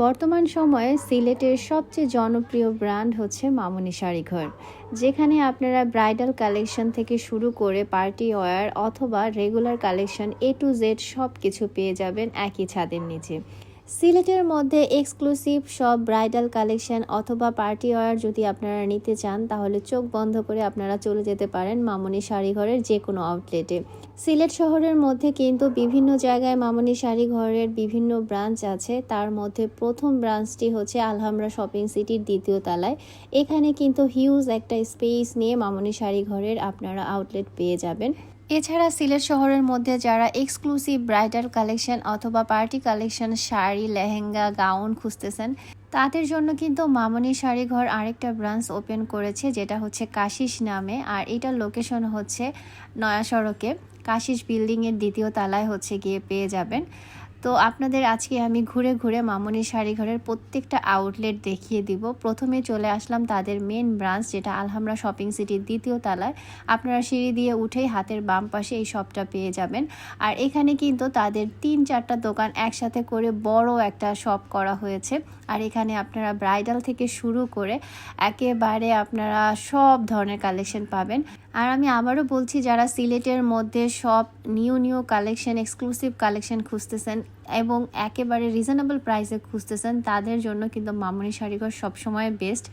বর্তমান সময়ে সিলেটের সবচেয়ে জনপ্রিয় ব্র্যান্ড হচ্ছে মামনি শাড়িঘর যেখানে আপনারা ব্রাইডাল কালেকশন থেকে শুরু করে পার্টি ওয়্যার অথবা regular collection A to Z সব কিছু পেয়ে যাবেন একই ছাদের নিচে। সিলেটের মধ্যে এক্সক্লুসিভ সব ব্রাইডাল কালেকশন অথবা পার্টি ওয়ার যদি আপনারা নিতে চান, তাহলে চোখ বন্ধ করে আপনারা চলে যেতে পারেন মামনি শাড়িঘরের যে কোনো আউটলেটে সিলেট শহরের মধ্যে কিন্তু বিভিন্ন জায়গায় মামনি শাড়িঘরের বিভিন্ন ব্রাঞ্চ আছে। তার মধ্যে প্রথম ব্রাঞ্চটি হচ্ছে আলহামরা শপিং সিটির দ্বিতীয় তলায়। এখানে কিন্তু হিউজ একটা স্পেস নিয়ে মামনি শাড়িঘরের আপনারা আউটলেট পেয়ে যাবেন। এছাড়া সিলেট শহরের মধ্যে যারা এক্সক্লুসিভ ব্রাইডাল কালেকশন অথবা party collection sari, lehenga gown খুঁজতেছেন, তাদের জন্য কিন্তু মামনি শাড়িঘর আরেকটা ব্রাঞ্চ ওপেন করেছে, যেটা হচ্ছে কাশিস নামে। আর এটার লোকেশন হচ্ছে নয়া সড়কে। কাশিস বিল্ডিংয়ের দ্বিতীয় তালায় হচ্ছে গিয়ে পেয়ে যাবেন। তো আপনাদের আজকে আমি ঘুরে ঘুরে মামনি শাড়িঘরের প্রত্যেকটা আউটলেট দেখিয়ে দিব। প্রথমে চলে আসলাম তাদের মেন ব্রাঞ্চ যেটা আলহামরা শপিং সিটির দ্বিতীয় তলায়। আপনারা সিঁড়ি দিয়ে উঠেই হাতের বাম পাশে এই শপটা পেয়ে যাবেন। আর এখানে কিন্তু তাদের তিন চারটা দোকান একসাথে করে বড় একটা শপ করা হয়েছে। আর এখানে আপনারা ব্রাইডাল থেকে শুরু করে একেবারে আপনারা সব ধরনের কালেকশন পাবেন। আর আমি আবারও বলছি, যারা সিলেটের মধ্যে সব new new collection exclusive collection খুঁজতেছেন এবং একেবারে রিজনেবল প্রাইসে খুঁজতেছেন, তাদের জন্য কিন্তু মামনি শাড়িঘর সবসময় বেস্ট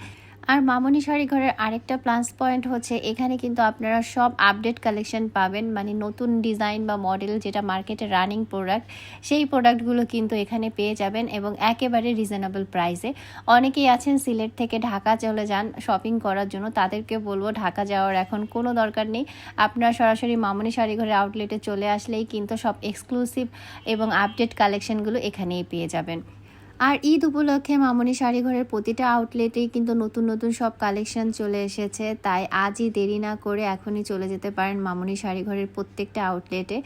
আর মামনি শাড়ি ঘরের আরেকটা প্লাস পয়েন্ট হচ্ছে, এখানে কিন্তু আপনারা সব আপডেট কালেকশন পাবেন। মানে নতুন ডিজাইন বা মডেল যেটা মার্কেটে রানিং প্রোডাক্ট সেই প্রোডাক্টগুলো কিন্তু এখানে পেয়ে যাবেন এবং একেবারে রিজনেবল প্রাইসে অনেকেই আছেন সিলেট থেকে ঢাকা চলে যান শপিং করার জন্য, তাদেরকে বলব ঢাকা যাওয়ার এখন কোনো দরকার নেই। আপনারা সরাসরি মামনি শাড়ি ঘরের আউটলেটে চলে আসলেই কিন্তু সব এক্সক্লুসিভ এবং আপডেট কালেকশনগুলো এখানেই পেয়ে যাবেন। আর ঈদ উপলক্ষে মামনি শাড়িঘরের প্রতিটা আউটলেটেই কিন্তু নতুন নতুন সব কালেকশন চলে এসেছে। তাই আজই দেরি না করে এখনই চলে যেতে পারেন মামনি শাড়িঘরের প্রত্যেকটা আউটলেটে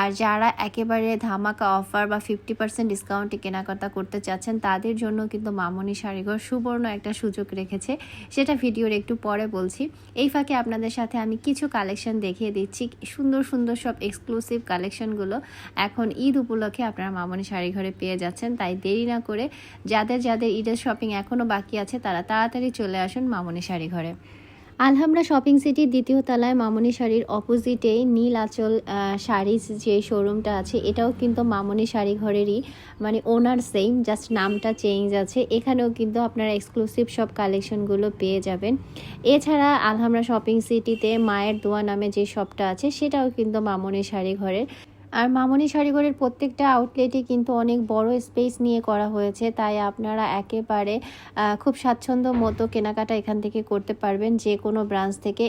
আর যারা একেবারে ধামাকা অফার বা ফিফটি পার্সেন্ট ডিসকাউন্টে কেনাকাটা করতে চাচ্ছেন, তাদের জন্য কিন্তু মামনি শাড়িঘর সুবর্ণ একটা সুযোগ রেখেছে। সেটা ভিডিওর একটু পরে বলছি। এই ফাঁকে আপনাদের সাথে আমি কিছু কালেকশন দেখিয়ে দিচ্ছি। সুন্দর সুন্দর সব এক্সক্লুসিভ কালেকশনগুলো এখন ঈদ উপলক্ষে আপনারা মামনি শাড়িঘরে পেয়ে যাচ্ছেন। তাই দেরি না করে যাদের যাদের ঈদের শপিং এখনও বাকি আছে, তারা তাড়াতাড়ি চলে আসুন মামনি শাড়ি ঘরে। আলহামরা শপিং সিটির দ্বিতীয় তলায় মামনি শাড়ির অপোজিটেই নীল আঁচল শাড়ির যে শোরুমটা আছে, এটাও কিন্তু মামনি শাড়ি ঘরেরই মানে ওনার সেম জাস্ট নামটা চেঞ্জ আছে। এখানেও কিন্তু আপনারা এক্সক্লুসিভ সব কালেকশনগুলো পেয়ে যাবেন। এছাড়া আলহামরা শপিং সিটিতে মায়ের দোয়া নামে যে শপটা আছে, সেটাও কিন্তু মামনি শাড়ি ঘরের আর মামনি শাড়িঘরের প্রত্যেকটা আউটলেটই কিন্তু অনেক বড় স্পেস নিয়ে করা হয়েছে, তাই আপনারা একেবারে খুব স্বাচ্ছন্দ্য মতো কেনাকাটা এখান থেকে করতে পারবেন যে কোনো ব্রাঞ্চ থেকে।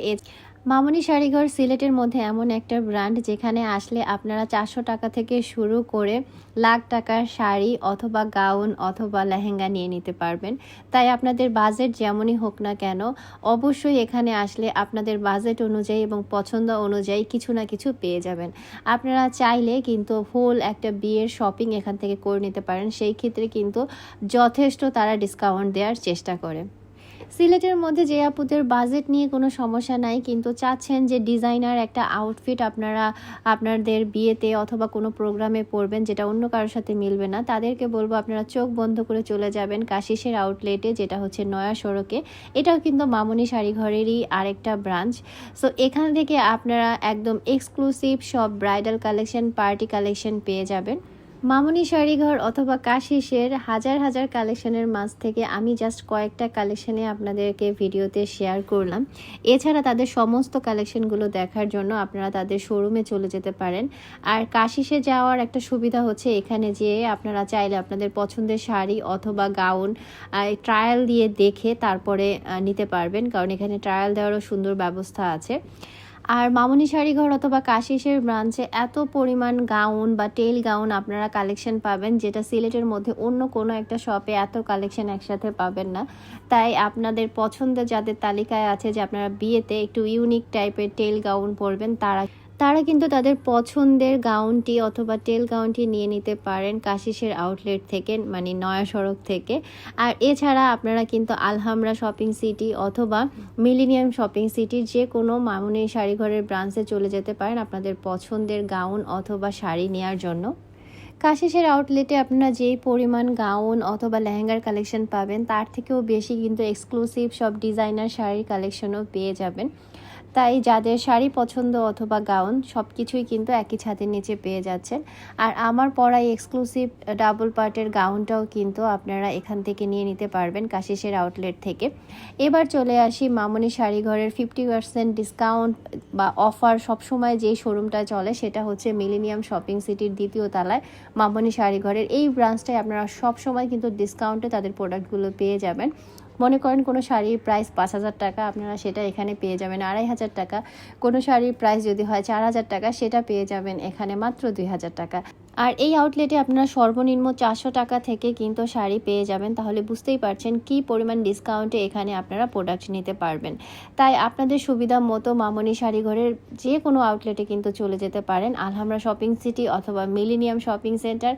মামনি শাড়িঘর সিলেটের মধ্যে এমন একটা ব্র্যান্ড যেখানে আসলে আপনারা চারশো টাকা থেকে শুরু করে লাখ টাকার শাড়ি অথবা গাউন অথবা লেহেঙ্গা নিয়ে নিতে পারবেন। তাই আপনাদের বাজেট যেমনই হোক না কেন, অবশ্যই এখানে আসলে আপনাদের বাজেট অনুযায়ী এবং পছন্দ অনুযায়ী কিছু না কিছু পেয়ে যাবেন। আপনারা চাইলে কিন্তু হোল একটা বিয়ের শপিং এখান থেকে করে নিতে পারেন। সেই ক্ষেত্রে কিন্তু যথেষ্ট তারা ডিসকাউন্ট দেওয়ার চেষ্টা করে। সিলেটের মধ্যে যে আপুদের বাজেট নিয়ে কোনো সমস্যা নাই, কিন্তু চাচ্ছেন যে ডিজাইনার একটা আউটফিট আপনারা, আপনাদের বিয়েতে অথবা কোনো প্রোগ্রামে পরবেন যেটা অন্য কারোর সাথে মিলবে না। তাদেরকে বলব আপনারা চোখ বন্ধ করে চলে যাবেন কাশিসের আউটলেটে যেটা হচ্ছে নয়া সড়কে। এটাও কিন্তু মামনি শাড়িঘরেরই আরেকটা ব্রাঞ্চ সো এখান থেকে আপনারা একদম এক্সক্লুসিভ সব ব্রাইডাল কালেকশন পার্টি কালেকশন পেয়ে যাবেন। মামনি শাড়িঘর অথবা কাশিসের হাজার হাজার কালেকশনের মাঝ থেকে আমি জাস্ট কয়েকটা কালেকশনে আপনাদেরকে ভিডিওতে শেয়ার করলাম। এছাড়া তাদের সমস্ত কালেকশনগুলো দেখার জন্য আপনারা তাদের শোরুমে চলে যেতে পারেন। আর কাশিসে যাওয়ার একটা সুবিধা হচ্ছে এখানে যেয়ে আপনারা চাইলে আপনাদের পছন্দের শাড়ি অথবা গাউন ট্রায়াল দিয়ে দেখে তারপরে নিতে পারবেন। কারণ এখানে ট্রায়াল দেওয়ারও সুন্দর ব্যবস্থা আছে। আর মামনি শাড়িঘর অথবা কাশিসের ব্রাঞ্চে এত পরিমাণ গাউন বা টেল গাউন আপনারা কালেকশন পাবেন, যেটা সিলেটের মধ্যে অন্য কোনো একটা শপে এত কালেকশন একসাথে পাবেন না। তাই আপনাদের পছন্দের যাদের তালিকায় আছে যে আপনারা বিয়েতে একটু ইউনিক টাইপের টেল গাউন পরবেন, তারা তারা কিন্তু তাদের পছন্দের গাউনটি অথবা টেল গাউনটি নিয়ে নিতে পারেন কাশিসের আউটলেট থেকে মানে নয়া সড়ক থেকে। আর এছাড়া আপনারা কিন্তু আলহামরা শপিং সিটি অথবা মিলিনিয়াম শপিং সিটির যে কোনো মামুনি শাড়িঘরের ব্রাঞ্চে চলে যেতে পারেন আপনাদের পছন্দের গাউন অথবা শাড়ি নেওয়ার জন্য। কাশিসের আউটলেটে আপনারা যেই পরিমাণ গাউন অথবা লেহেঙ্গার কালেকশন পাবেন, তার থেকেও বেশি কিন্তু এক্সক্লুসিভ সব ডিজাইনার শাড়ির কালেকশনও পেয়ে যাবেন। তাই যাদের শাড়ি পছন্দ অথবা গাউন সব কিছুই কিন্তু একই ছাদের নিচে পেয়ে যাচ্ছেন। আর আমার পরা এক্সক্লুসিভ ডাবল পার্টের গাউনটাও কিন্তু আপনারা এখান থেকে নিয়ে নিতে পারবেন কাশিসের আউটলেট থেকে। এবার চলে আসি মামনি শাড়িঘরের ফিফটি পার্সেন্ট ডিসকাউন্ট বা অফার সবসময় যেই শোরুমটা চলে সেটা হচ্ছে মিলেনিয়াম শপিং সিটির দ্বিতীয় তলায় মামনি শাড়িঘরের। এই ব্রাঞ্চটায় আপনারা সবসময় কিন্তু ডিসকাউন্টে তাদের প্রোডাক্টগুলো পেয়ে যাবেন। মনে করেন কোনো শাড়ির প্রাইস পাঁচ হাজার টাকা, আপনারা সেটা এখানে পেয়ে যাবেন আড়াই হাজার টাকা। কোনো শাড়ির প্রাইস যদি হয় চার হাজার টাকা, সেটা পেয়ে যাবেন এখানে মাত্র দুই হাজার টাকা। আর এই আউটলেটে আপনারা সর্বনিম্ন চারশো টাকা থেকে কিন্তু শাড়ি পেয়ে যাবেন, তাহলে বুঝতেই পারছেন কি পরিমাণ ডিসকাউন্টে এখানে আপনারা প্রোডাক্ট নিতে পারবেন। তাই আপনাদের সুবিধা মতো মামনি শাড়িঘরের যে কোনো আউটলেটে কিন্তু চলে যেতে পারেন, আলহামরা শপিং সিটি অথবা মিলেনিয়াম শপিং সেন্টার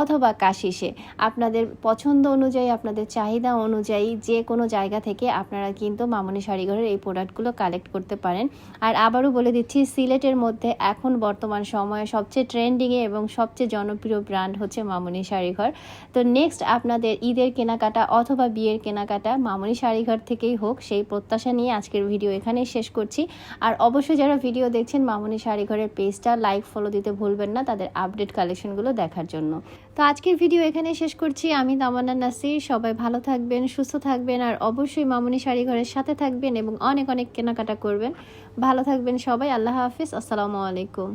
অথবা কাশিসে। আপনাদের পছন্দ অনুযায়ী, আপনাদের চাহিদা অনুযায়ী যে কোনো জায়গা থেকে আপনারা কিন্তু মামনি শাড়িঘরের এই প্রোডাক্টগুলো কালেক্ট করতে পারেন। আর আবারও বলে দিচ্ছি, সিলেটের মধ্যে এখন বর্তমান সময়ে সবচেয়ে ট্রেন্ডিংয়ে এবং সবচেয়ে জনপ্রিয় ব্র্যান্ড হচ্ছে মামনি শাড়িঘর তো নেক্সট আপনাদের ঈদের কেনাকাটা অথবা বিয়ের কেনাকাটা মামনি শাড়িঘর থেকেই হোক, সেই প্রত্যাশা নিয়ে আজকের ভিডিও এখানেই শেষ করছি। আর অবশ্যই যারা ভিডিও দেখছেন মামনি শাড়িঘরের পেজটা লাইক ফলো দিতে ভুলবেন না তাদের আপডেট কালেকশনগুলো দেখার জন্য। তো আজকের ভিডিও এখানে শেষ করছি। আমি তামান্না নাসির। সবাই ভালো থাকবেন, সুস্থ থাকবেন আর অবশ্যই মামনি শাড়িঘরের সাথে থাকবেন এবং অনেক অনেক কেনাকাটা করবেন। ভালো থাকবেন সবাই। আল্লাহ হাফিজ। আসসালামু আলাইকুম।